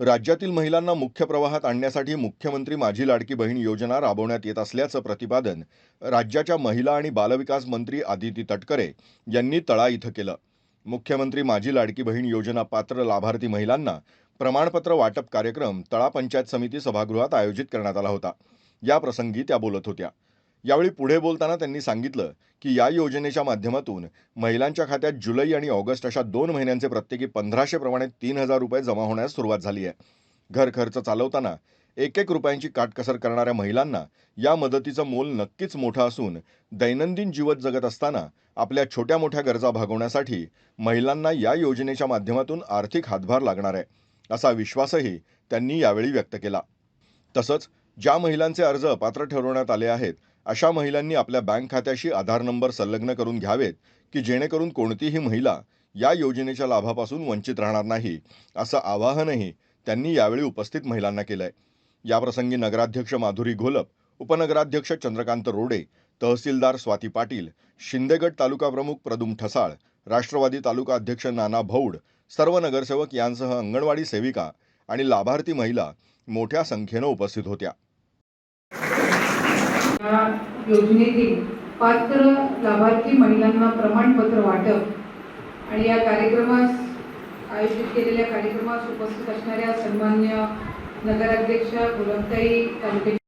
राज्यातील महिलांना मुख्य प्रवाहात आणण्यासाठी मुख्यमंत्री माझी लाडकी बहीण योजना राबवण्यात येत असल्याचं प्रतिपादन राज्याच्या महिला आणि बालविकास मंत्री आदिती तटकरे यांनी तळा इथं केलं. मुख्यमंत्री माझी लाडकी बहीण योजना पात्र लाभार्थी महिलांना प्रमाणपत्र वाटप कार्यक्रम तळा पंचायत समिती सभागृहात आयोजित करण्यात आला होता. या प्रसंगी त्या बोलत होत्या. यावेळी पुढे बोलताना त्यांनी सांगितलं की या योजनेच्या माध्यमातून महिलांच्या खात्यात जुलै आणि ऑगस्ट अशा दोन महिन्यांचे प्रत्येकी पंधराशे प्रमाणे तीन हजार रुपये जमा होण्यास सुरुवात झाली आहे. घर खर्च चालवताना एक एक रुपयांची काटकसर करणाऱ्या महिलांना या मदतीचं मोल नक्कीच मोठं असून दैनंदिन जीवन जगत असताना आपल्या छोट्या मोठ्या गरजा भागवण्यासाठी महिलांना या योजनेच्या माध्यमातून आर्थिक हातभार लागणार आहे असा विश्वासही त्यांनी यावेळी व्यक्त केला. तसंच ज्या महिलांचे अर्ज अपात्र ठरवण्यात आले आहेत अशा महिलांनी आपल्या बँक खात्याशी आधार नंबर संलग्न करून घ्यावेत की जेणेकरून कोणतीही महिला या योजनेच्या लाभापासून वंचित राहणार नाही असं आवाहनही त्यांनी यावेळी उपस्थित महिलांना केलंय. याप्रसंगी नगराध्यक्ष माधुरी घोलप उपनगराध्यक्ष चंद्रकांत रोडे तहसीलदार स्वाती पाटील शिंदेगड तालुका प्रमुख प्रदुम ठसाळ राष्ट्रवादी तालुका अध्यक्ष नाना भौड सर्व नगरसेवक यांसह अंगणवाडी सेविका आणि लाभार्थी महिला मोठ्या संख्येनं उपस्थित होत्या. या योजनेतील पात्र लाभार्थी महिलांना प्रमाणपत्र वाटप. आणि या कार्यक्रमास आयोजित केलेल्या कार्यक्रमास उपस्थित असणाऱ्या सन्मान्य नगराध्यक्ष गुलाबताई तालुक्याच्या